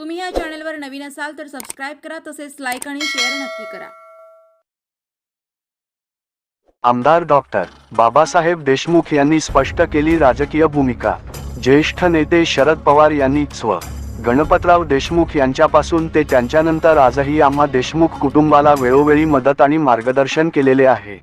तुम्ही या चॅनलवर नवीन असाल तर सबस्क्राईब करा तसेच लाईक आणि शेअर नक्की करा. आमदार डॉक्टर बाबासाहेब देशमुख यांनी स्पष्ट केली राजकीय भूमिका. ज्येष्ठ नेते शरद पवार यांनी स्व. गणपतराव देशमुख यांच्यापासून ते त्यांच्यानंतर आजही आम्हा देशमुख कुटुंबाला वेळोवेळी मदत आणि मार्गदर्शन केलेले आहे.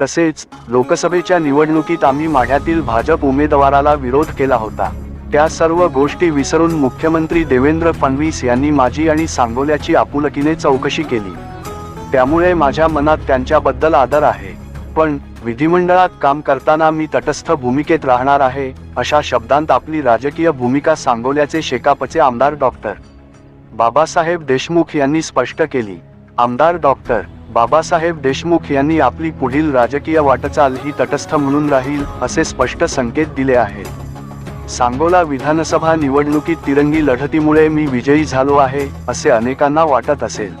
तसेच लोकसभेच्या निवडणुकीत आम्ही माढ्यातील भाजप उमेदवाराला विरोध केला होता. त्या सर्व गोष्टी विसरून मुख्यमंत्री देवेंद्र फडणवीस यांनी माझी आणि सांगोल्याची आपुलकीने चौकशी केली. त्यामुळे माझ्या मनात त्यांच्याबद्दल आदर आहे. पण विधिमंडळात काम करताना मी तटस्थ भूमिकेत राहणार आहे अशा शब्दांत आपली राजकीय भूमिका सांगोल्याचे शेकापचे आमदार डॉक्टर बाबासाहेब देशमुख यांनी स्पष्ट केली. आमदार डॉक्टर बाबासाहेब देशमुख यांनी आपली पुढील राजकीय वाटचाल ही तटस्थ म्हणून राहील असे स्पष्ट संकेत दिले आहेत. सांगोला विधानसभा निवडणुकीत तिरंगी लढतीमुळे मी विजयी झालो आहे असे अनेकांना वाटत असेल.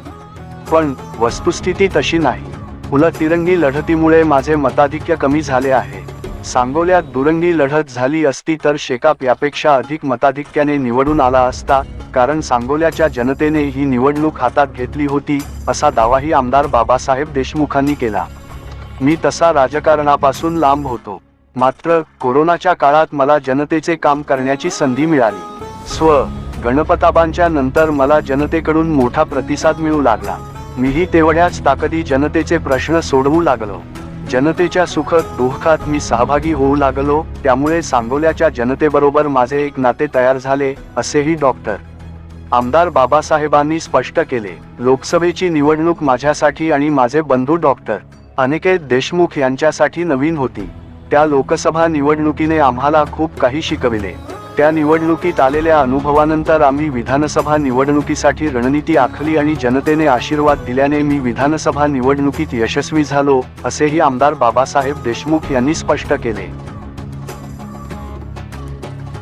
पण वस्तुस्थिती तशी नाही. उलट तिरंगी लढतीमुळे माझे मताधिक्य कमी झाले आहे. सांगोल्यात दुरंगी लढत झाली असती तर शेकाप यापेक्षा अधिक मताधिक्याने निवडून आला असता कारण सांगोल्याच्या जनतेने ही निवडणूक हातात घेतली होती असा दावाही आमदार बाबासाहेब देशमुखांनी केला. मी तसा राजकारणापासून लांब होतो. मात्र कोरोनाच्या काळात मला जनतेचे काम करण्याची संधी मिळाली. स्व गणपताबांच्या नंतर मला जनतेकडून मोठा प्रतिसाद मिळू लागला. मीही तेवढ्याच ताकदी जनतेचे प्रश्न सोडवू लागलो. जनतेच्या सुख दुःखात मी सहभागी होऊ लागलो त्यामुळे सांगोल्याच्या जनतेबरोबर माझे एक नाते तयार झाले असेही डॉक्टर आमदार बाबासाहेबांनी स्पष्ट केले. लोकसभेची निवडणूक माझ्यासाठी आणि माझे बंधू डॉक्टर अनिकेत देशमुख यांच्यासाठी नवीन होती. त्या लोकसभा निवडणुकीने आम्हाला खूप काही शिकविले. त्या निवडणुकीत आलेल्या अनुभवानंतर आम्ही विधानसभा निवडणुकीसाठी रणनीती आखली आणि जनतेने आशीर्वाद दिल्याने मी विधानसभा निवडणुकीत यशस्वी झालो असेही आमदार बाबासाहेब देशमुख यांनी स्पष्ट केले.